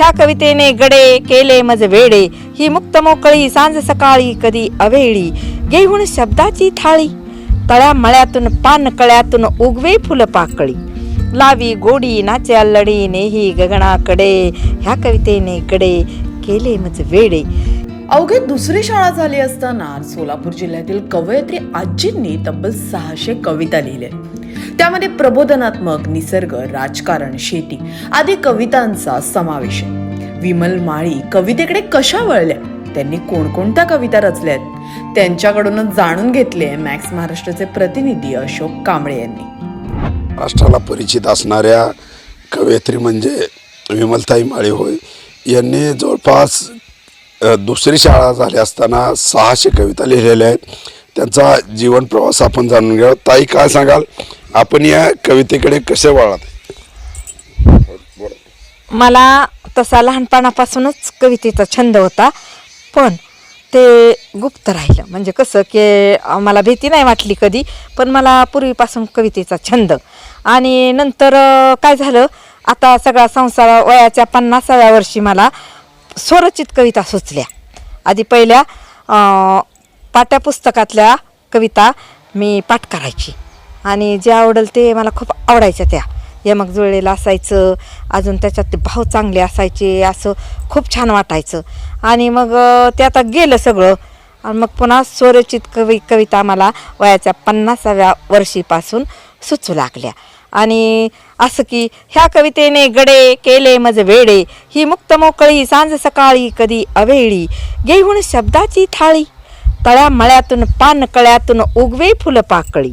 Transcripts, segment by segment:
ह्या कवितेने गडे केले मज वेडे. ही मुक्त मोकळी सांज सकाळी कधी अवेळी. घेऊन शब्दाची थाळी. तळ्या मळ्यातून पान कळ्यातून उगवे फुल पाकळी. लावी गोडी नाचे अल्लडी नेही गगनाकडे. ह्या कवितेने गडे केले मज वेडे. अवघे दुसरी शाळा झाली असताना सोलापूर जिल्ह्यातील कवयत्री आजींनी तब्बल सहाशे कविता लिहिल्या. त्यामध्ये प्रबोधनात्मक निसर्ग राजकारण शेती आदी कवितांचा समावेश आहे. विमल माळी कवितेकडे कशा वळल्या? त्यांनी कोणकोणत्या कविता रचल्यात? त्यांच्याकडूनच जाणून घेतले मॅक्स महाराष्ट्राचे प्रतिनिधी अशोक कांबळे यांनी. राष्ट्राला परिचित असणाऱ्या कवयित्री म्हणजे विमलताई माळी होय. यांनी जवळपास दुसरी शाळा झाली असताना सहाशे कविता लिहिलेल्या आहेत. त्यांचा जीवन प्रवास आपण जाणून घ्या ताई काय सांगाल? आपण या कवितेकडे कसे वळात? मला तसा लहानपणापासूनच कवितेचा छंद होता पण ते गुप्त राहिलं. म्हणजे कसं की मला भीती नाही वाटली कधी पण मला पूर्वीपासून कवितेचा छंद. आणि नंतर काय झालं? आता सगळा संसार वयाच्या पन्नासाव्या वर्षी मला स्वरचित कविता सुचल्या. आधी पहिल्या पाठ्यपुस्तकातल्या कविता मी पाठ करायची. आणि जे आवडेल ते मला खूप आवडायच्या त्या. यमक जुळलेलं असायचं अजून त्याच्यात ते भाव चांगले असायचे असं खूप छान वाटायचं. आणि मग ते आता गेलं सगळं. आणि मग पुन्हा स्वरचित कवी कविता मला वयाच्या पन्नासाव्या वर्षीपासून सुचू लागल्या. आणि असं की ह्या कवितेने गडे केले मज वेडे ही मुक्त मोकळी सांज सकाळी कधी अवेळी घेऊन शब्दाची थाळी तळ्या मळ्यातून पान कळ्यातून उगवे फुलं पाकळी.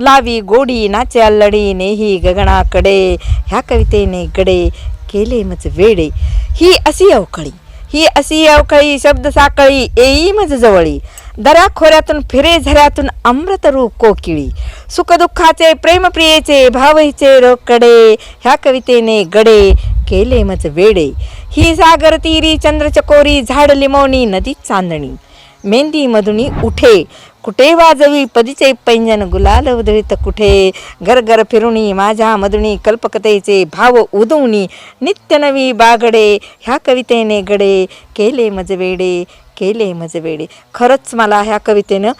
लावी गोडी नाचे अल्लडी नेही गगनाकडे ह्या कवितेने गडे केले मज वेडे ही अशी अवकळी ही अशी अवकळी शब्द साकळी येई मज जवळी दऱ्या खोऱ्यातून फिरे झऱ्यातून अमृत रूप कोकिळी सुखदुःखाचे प्रेमप्रियेचे भावहीचे रोकडे ह्या कवितेने गडे केले मज वेडे ही सागर चंद्र चंद्रचकोरी झाड लिमवणी नदी चांदणी मेंदी मधुनी उठे कुठे वाजवी पदीचे पैंजन गुलाल उधळीत कुठे? घर घर फिरुणी माझ्या मधुणी कल्पकतेचे भाव उदवणी नित्य नवी बागडे ह्या कवितेने गडे. केले मजवेडे केले मजवेडे. खरंच मला ह्या कवितेनं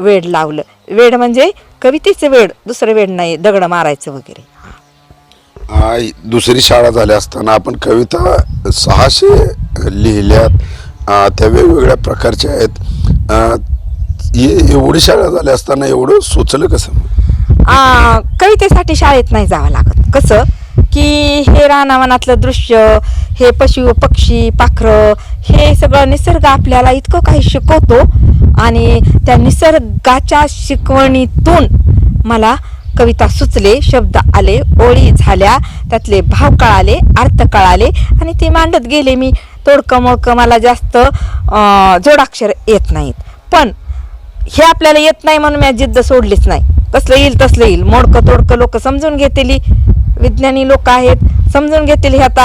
वेड लावलं. वेड म्हणजे कवितेचं वेड दुसरं वेड नाही दगड मारायचं वगैरे. आ, दुसरी शाळा झाल्या असताना आपण कविता सहाशे लिहिल्यात. त्या वेगवेगळ्या प्रकारच्या आहेत. एवढी शाळा झाली असताना एवढं सुचलं कसं? आ, कवितेसाठी शाळेत नाही जावं लागत. कसं? की हे रानावनातलं दृश्य हे पशु पक्षी पाखरं हे सगळं निसर्ग आपल्याला इतकं काही शिकवतो आणि त्या निसर्गाच्या शिकवणीतून मला कविता सुचले शब्द आले ओळी झाल्या त्यातले भाव कळाले अर्थ कळाले आणि ते मांडत गेले मी. तोडकं मोडकं मला जास्त जोडाक्षर येत नाहीत. पण हे आपल्याला येत नाही म्हणून मी जिद्द सोडलीच नाही. कसलं येईल तसलं येईल. मोडकं तोडकं लोक समजून घेतील विज्ञानी लोक आहेत समजून घेतील ह्या आता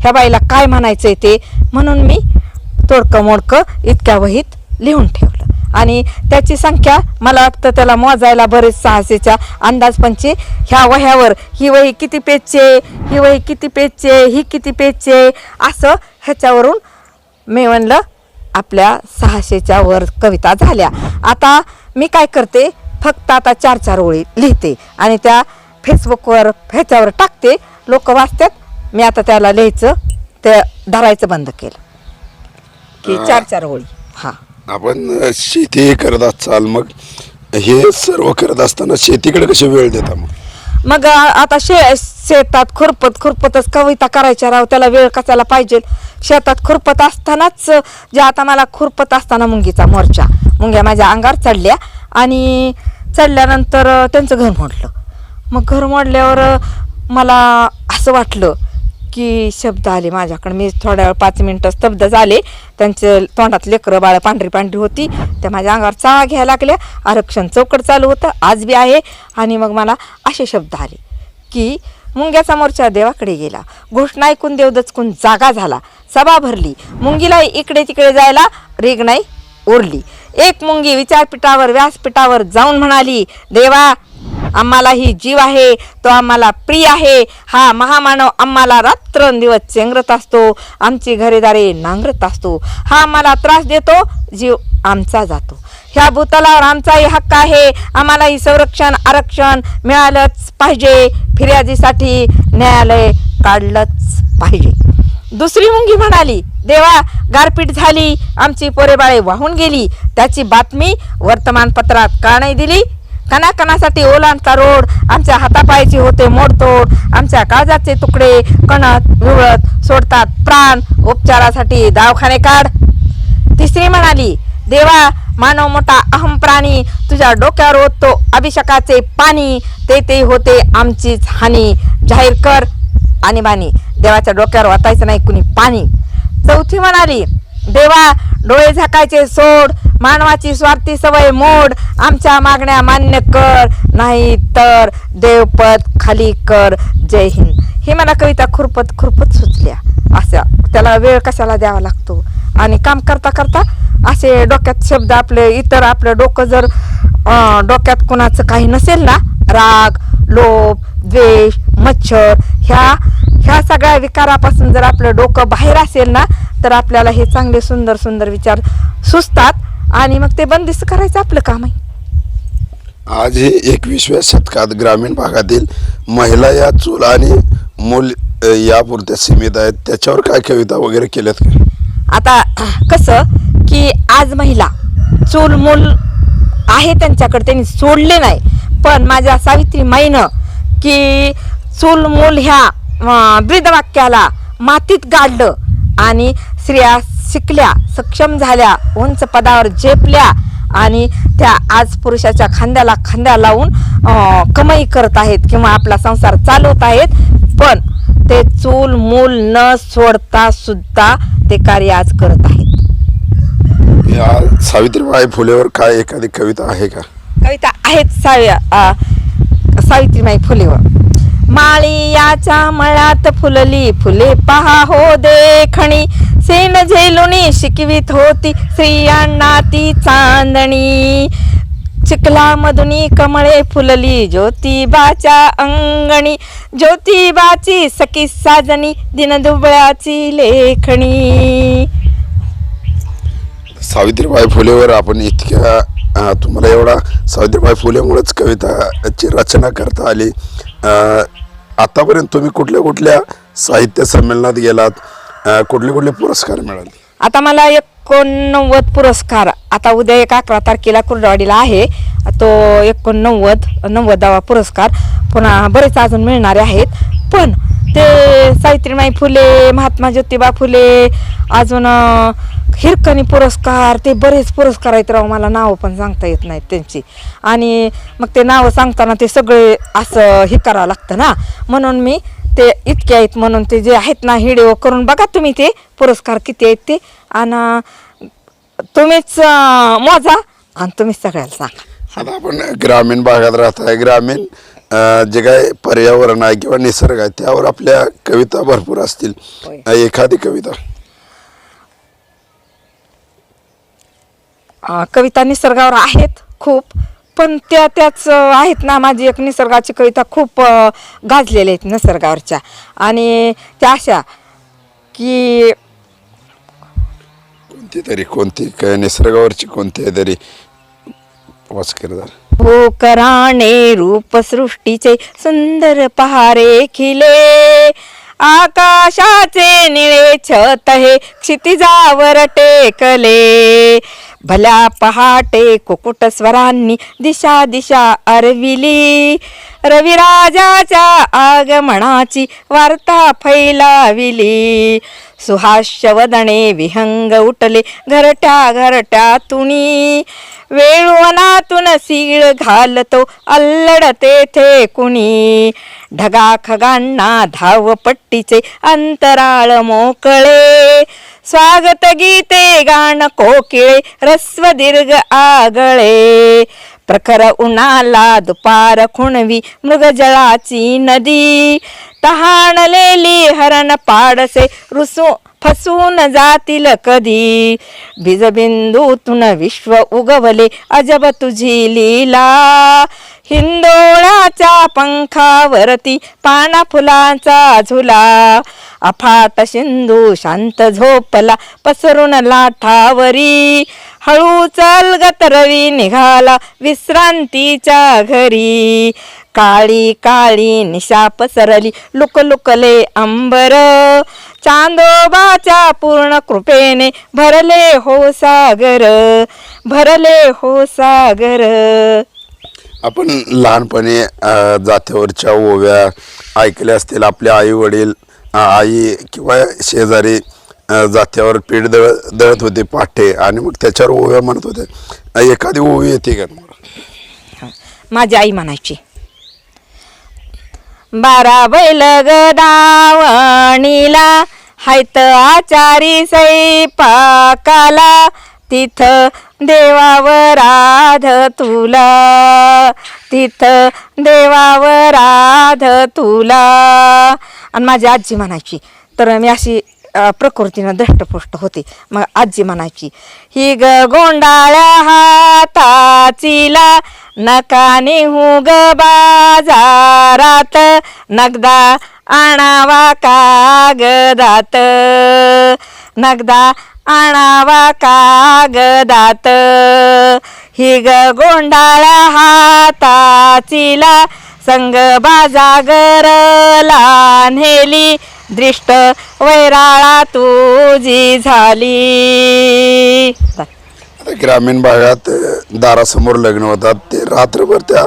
ह्या बाईला काय म्हणायचंय ते. म्हणून मी तोडकं मोडकं इतक्या वहीत लिहून ठेवलं. आणि त्याची संख्या मला वाटतं त्याला मोजायला बरेच सहाशेच्या अंदाजपंचे ह्या वह्यावर. ही वही किती पेजचे ही वही किती पेजचे ही किती पेजचे असं ह्याच्यावरून मी म्हणलं आपल्या सहाशेच्या वर कविता झाल्या. आता मी काय करते फक्त आता चार चार ओळी लिहिते आणि त्या फेसबुकवर ह्याच्यावर टाकते. लोक वाचतात मी आता त्याला लिहायचं ते धरायचं बंद केलं. की चार चार ओळी. हां. आपण शेती करत असाल मग हे सर्व करत असताना शेतीकडे कसे वेळ देता मग? मग आता शे शेतात खुरपत खुरपतच कविता करायच्या राव त्याला वेळ कशाला पाहिजे? शेतात खुरपत असतानाच जे आता मला खुरपत असताना मुंगीचा मोर्चा मुंग्या माझ्या अंगावर चढल्या आणि चढल्यानंतर त्यांचं घर मोडलं. मग घर मोडल्यावर मला असं वाटलं की शब्द आले माझ्याकडे. मी थोड्या वेळ पाच मिनटं स्तब्ध झाले. त्यांचे तोंडात लेकरं बाळ पांढरी पांढरी होती. त्या माझ्या अंगावर चाळा घ्यायला लागल्या. आरक्षण चौकट चालू होतं. आज बी आहे. आणि मग मला असे शब्द आले की मुंग्याचा मोर्चा देवाकडे गेला. घोषणा ऐकून देव दचकून जागा झाला. सभा भरली. मुंगीला इकडे तिकडे जायला रेग नाही. उरली. एक मुंगी विचारपीठावर व्यासपीठावर जाऊन म्हणाली देवा आम्हाला ही जीव आहे तो आम्हाला प्रिय आहे. हा महामानव आम्हाला रात्रंदिवस चेंगरत असतो आमची घरेदारे नांगरत असतो. हा आम्हाला त्रास देतो जीव आमचा जातो. ह्या भूतलावर आमचाही हक्क आहे. आम्हालाही संरक्षण आरक्षण मिळालंच पाहिजे. फिर्यादीसाठी न्यायालय काढलंच पाहिजे. दुसरी मुंगी म्हणाली देवा गारपीट झाली आमची पोरेबाळे वाहून गेली. त्याची बातमी वर्तमानपत्रात का नाही दिली? कणाकणासाठी ओलांडता रोड आमच्या हातापायाची होते मोडतोड आमच्या काळजाचे तुकडे कणत विवळत सोडतात प्राण उपचारासाठी दवाखाने काढ. तिसरी म्हणाली देवा मानव मोठा अहम प्राणी तुझ्या डोक्यावर ओततो अभिषेकाचे पाणी ते ते होते आमचीच हानी. जाहीर कर आणि बाणी देवाच्या डोक्यावर वाटायचं नाही कुणी पाणी. चौथी म्हणाली देवा डोळे झाकायचे सोड मानवाची स्वार्थी सवय मोड आमच्या मागण्या मान्य कर नाही तर देवपद खाली कर जय हिंद. ही मला कविता खुरपत खुरपत सुचल्या. अशा त्याला वेळ कशाला द्यावा लागतो? आणि काम करता करता असे डोक्यात शब्द आपले इतर आपलं डोकं जर डोक्यात कुणाचं काही नसेल ना राग लोभ द्वेष मच्छर ह्या ह्या सगळ्या विकारापासून जर आपलं डोकं बाहेर असेल ना तर आपल्याला हे चांगले सुंदर सुंदर विचार सुचतात आणि मग ते बंदिस्त करायचं आपलं काम आहे आज हे एकविसव्या शतकात ग्रामीण भागातील महिला या चूल आणि मूल यापुरत्या सीमित आहेत. त्याच्यावर काय कविता वगैरे केल्यात का? आता कसं की आज महिला चूल मूल आहे त्यांच्याकडे त्यांनी सोडले नाही. पण माझ्या सावित्री माईनं की चूल मूल ह्या ब्रीदवाक्याला मातीत गाडलं आणि स्त्रिया शिकल्या सक्षम झाल्या उंच पदावर झेपल्या आणि त्या आज पुरुषाच्या खांद्याला खांद्या लावून कमाई करत आहेत किंवा आपला संसार चालवत आहेत. पण ते चूल मूल न सोडता सुद्धा ते कार्य आज करत आहेत. या सावित्रीबाई फुलेवर काय एखादी कविता आहे का? कविता आहेत सावी सावित्रीबाई फुलेवर. माळियाच्या मळ्यात फुलली फुले पहा हो देखणी. सेन झेलुनी शिकवीत होती स्त्रियांना ती चांदणी. चिखला मधुनी कमळे फुलली ज्योतिबाच्या अंगणी. ज्योतिबाची सखी साजनी दिनदुबळ्याची लेखणी. सावित्रीबाई फुलेवर आपण इतक्या तुम्हाला एवढा सावित्रीबाई फुलेमुळेच कविताची रचना करता आली. आतापर्यंत तुम्ही कुठल्या कुठल्या साहित्य संमेलनात गेलात? कुठले कुठले पुरस्कार मिळाले? आता मला एकोणनव्वद पुरस्कार आता उद्या एक अकरा तारखेला कुर्डवाडीला आहे. तो एकोणनव्वद नव्वदावा पुरस्कार पुन्हा बरेच अजून मिळणारे आहेत. पण ते सावित्रीबाई फुले महात्मा ज्योतिबा फुले अजून हिरकणी पुरस्कार ते बरेच पुरस्कार आहेत राव मला नावं पण सांगता येत नाहीत त्यांची. आणि मग ते नावं सांगताना ते सगळे असं हे करावं लागतं ना. म्हणून मी ते इतके आहेत म्हणून ते जे आहेत ना हिडिओ करून बघा तुम्ही ते पुरस्कार किती आहेत ते. आणि तुम्हीच मोजा आणि तुम्हीच सगळ्याला सांगा. आता आपण ग्रामीण भागात राहत आहे ग्रामीण जे काय पर्यावरण आहे किंवा निसर्ग आहे त्यावर आपल्या कविता भरपूर असतील. एखादी कविता. कविता निसर्गावर आहेत खूप पण त्या त्याच आहेत ना माझी एक निसर्गाची कविता खूप अं, गाजलेल्या आहेत निसर्गावरच्या. आणि त्या अशा की कोणती तरी कोणती काय निसर्गावरची कोणती तरी? वाचकरदार भूकराणे रूप सृष्टीचे सुंदर पहारे खिले. आकाशाचे निळे छत हे क्षितिजावर टेकले. भल्या पहाटे कुकुट स्वरांनी दिशा दिशा अरविली. रविराजाच्या आगमनाची वार्ता फैलाविली. सुहास्यवदने विहंग उठले घरट्या घरट्यातुनी वेळवनातून सीळ घालतो अल्लड तेथे कुणी ढगा खगांना धावपट्टीचे अंतराळ मोकळे. स्वागत गीते गाण कोकिळे रस्व दीर्घ आगळे प्रखर उन्हाला दुपार खुणवी मृगजळाची नदी तहाणलेली हरण पाडसे रुसू फसून जातील कधी बीजबिंदूतून विश्व उगवले अजब तुझी लीला हिंदोळाच्या पंखावरती पाना फुलांचा झुला. अफाट सिंधू शांत झोपला पसरून लाठावरी. हळू चलगत रवी निघाला विश्रांतीच्या घरी. काळी काळी निशा पसरली लुक लुकले अंबर. चांदोबाच्या पूर्ण कृपेने भरले हो सागर भरले हो सागर. आपण लहानपणी अ, जात्यावरच्या ओव्या ऐकल्या असतील आपले आई वडील आई किंवा शेजारी अ, जात्यावर पीठ दळ दळत होते पाठे आणि मग त्याच्यावर ओव्या म्हणत होते. एखादी ओवी येते का माझी आई म्हणायची बारा बैल गदावणीला हायत आचारी सैपाकाला तिथं देवावर आध तुला. तिथ देवावर आध तुला. आणि माझी आजी म्हणायची तर मी अशी प्रकृतीनं दष्टपुष्ट होते. मग आजी म्हणायची ही ग गोंडाळ्या हाताचीला नका निहू ग बाजारात. नगदा आणावा कागदात. नगदा आणावा कागदात. ही ग गोंडाळ्या हाताचीला संग बाजागरला नेली दृष्ट वैराळा तुझी झाली. ग्रामीण भागात दारासमोर लग्न होतात. ते रात्रभर त्या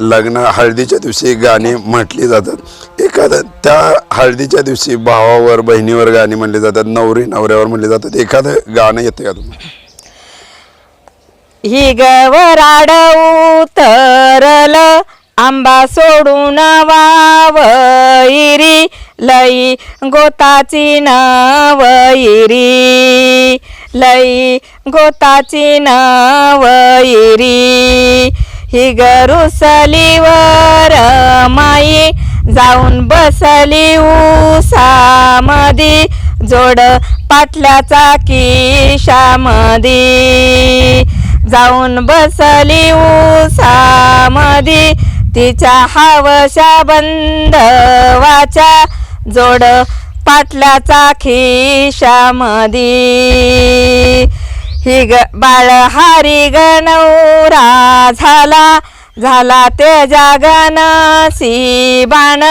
लग्न हळदीच्या दिवशी गाणी म्हटली जातात. एखादं त्या हळदीच्या दिवशी भावावर बहिणीवर गाणी म्हणली जातात नवरी नवऱ्यावर म्हणली जातात. एखादं गाणं येते का तुम्हाला? ही गवराड उतरल आंबा सोडून वावैरी लई गोताची नवैरी लई गोताची नवैरी ही गरुसलीवर माई जाऊन बसली उसामधी. जोड पाटल्याचा किशामधी. जाऊन बसली उसामधी. तिच्या हावशा बंधवाच्या जोड पाटल्याचा खिशामधी ही ग बाळ हारी झाला झाला ते जागन बाण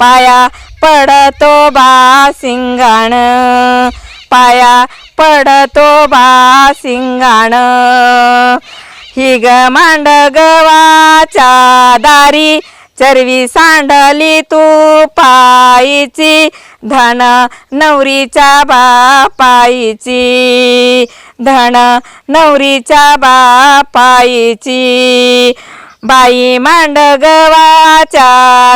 पाया पडतो बा सिंगाण पाया पडतो बा सिंगाण ही ग मांडगवाच्या दारी चरवी सांडली तू पायीची. धन नवरीच्या बापाईची. धन नवरीच्या बापाईची. बाई मांडगवाच्या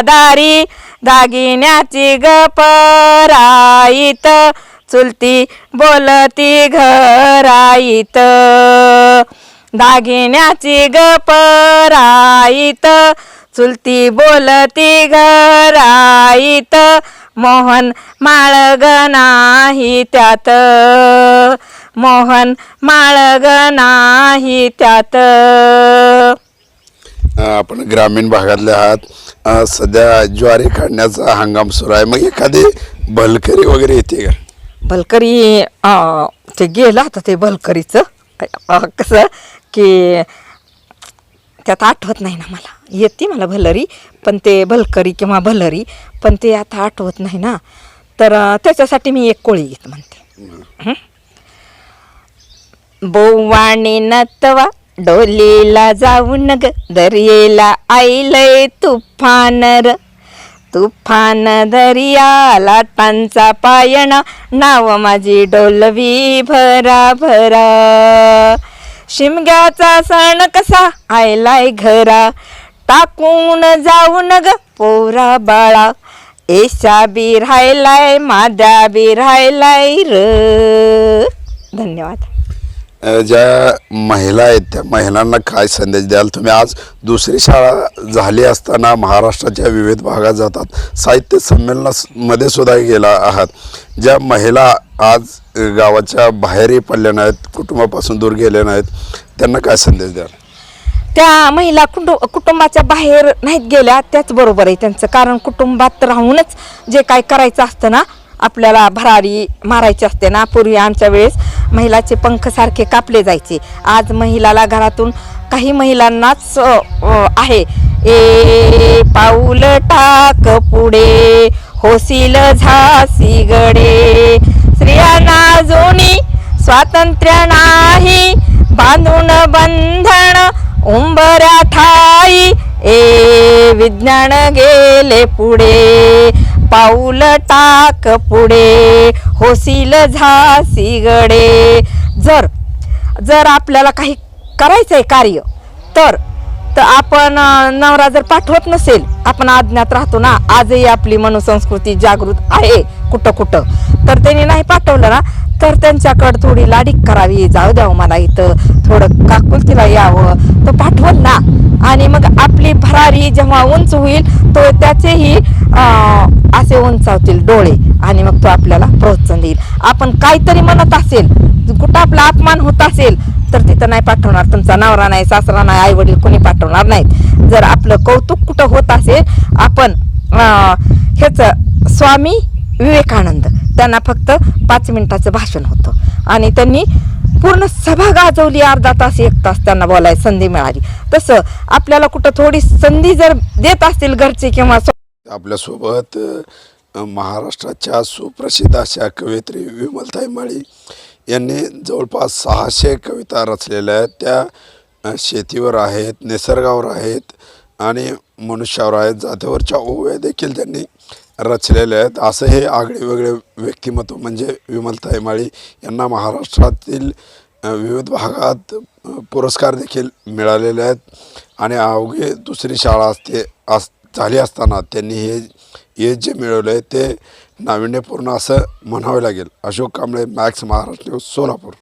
दारी दागिन्याची गपराईत चुलती बोलती घराईत. दागिन्याची गपराईत चुलती बोलती घराईत. मोहन माळग नाही त्यात. मोहन माळग नाही त्यात. आपण ग्रामीण भागातले आहात. सध्या ज्वारी काढण्याचा हंगाम सुरू आहे. मग एखादी भलकरी वगैरे येते का? भलकरी अं, ते गेलं आता ते भलकरीचं. अं, कसं की त्यात आठवत नाही ना मला. येते मला भलरी पण ते भलकरी किंवा भलरी पण ते आता आठवत नाही ना. तर अं, त्याच्यासाठी मी एक कोळी गीत म्हणते. बोवाने नतवा डोलीला जाऊन ग दर्येला आईलय तुफान र तुफान दर्या लाटांचा पायणा नाव माझी डोलवी भरा भरा शिमग्याचा सण कसा आयलाय घरा टाकून जाऊन ग पोरा बाळा. एशा बी राहिलाय माद्या बी राहिलाय र. धन्यवाद. ज्या महिला आहेत त्या महिलांना काय संदेश द्याल? तुम्ही आज दुसरी शाळा झाली असताना महाराष्ट्राच्या विविध भागात जातात. साहित्य संमेलनामध्ये सुद्धा गेला आहात. ज्या महिला आज गावाच्या बाहेरही पडल्या नाहीत कुटुंबापासून दूर गेल्या नाहीत त्यांना काय संदेश द्याल? त्या महिला कुटु कुटुंबाच्या बाहेर नाहीत गेल्या त्याचबरोबर आहे त्यांचं. कारण कुटुंबात राहूनच जे काय करायचं असतं ना आपल्याला भरारी मारायची असते ना? पूर्वी आमच्या वेळेस महिलाचे पंखसारखे कापले जायचे. आज महिलाला घरातून काही महिलांनाच आहे. ए पाऊल टाक पुढे होसील झासी गडे. स्त्रियांना जोनी स्वातंत्र्य नाही बांधून बंधन उंबऱ्या ठाई. ए विज्ञान गेले पुढे. पाऊल टाक पुढे होसील झासी गडे. जर जर आपल्याला काही करायचं आहे कार्य तर तर आपण नवरा जर पाठवत नसेल आपण अज्ञात राहतो ना आजही आपली मनुसंस्कृती जागृत आहे कुठं कुठं. तर त्यांनी नाही पाठवलं ना तर त्यांच्याकडं थोडी लाडीक करावी. जाऊ द्यावं हो मला इथं थोडं काकुलतीला यावं. तो पाठवल ना. आणि मग आपली भरारी जेव्हा उंच होईल तो त्याचेही असे उंचावतील डोळे. आणि मग तो आपल्याला प्रोत्साहन देईल. आपण काहीतरी म्हणत असेल कुठं आपला अपमान होत असेल तर तिथं नाही पाठवणार. तुमचा नवरा नाही सासरा नाही आई वडील कोणी पाठवणार नाहीत. जर आपलं कौतुक कुठं होत असेल आपण अं, ह्याचं स्वामी विवेकानंद त्यांना फक्त पाच मिनिटाचं भाषण होतं. आणि त्यांनी पूर्ण सभा गाजवली अर्धा तास एक तास त्यांना बोलायला संधी मिळाली. तसं आपल्याला कुठं थोडी संधी जर देत असतील घरचे किंवा आपल्यासोबत महाराष्ट्राच्या सुप्रसिद्ध अशा कवयित्री विमलताई माळी यांनी जवळपास सहाशे कविता रचलेल्या आहेत. त्या शेतीवर आहेत निसर्गावर आहेत आणि मनुष्यावर आहेत. जातीवरच्या ओव्या देखील त्यांनी रचलेल्या आहेत. असं हे आगळे वेगळे व्यक्तिमत्व म्हणजे विमलताई माळी यांना महाराष्ट्रातील विविध भागात पुरस्कार देखील मिळालेले आहेत. आणि अवघे दुसरी शाळा असते अस झाली असताना त्यांनी हे हे जे मिळवलं आहे ते नाविन्यपूर्ण असं म्हणावं लागेल. Ashok Kamble Max Maharashtra news Solapur.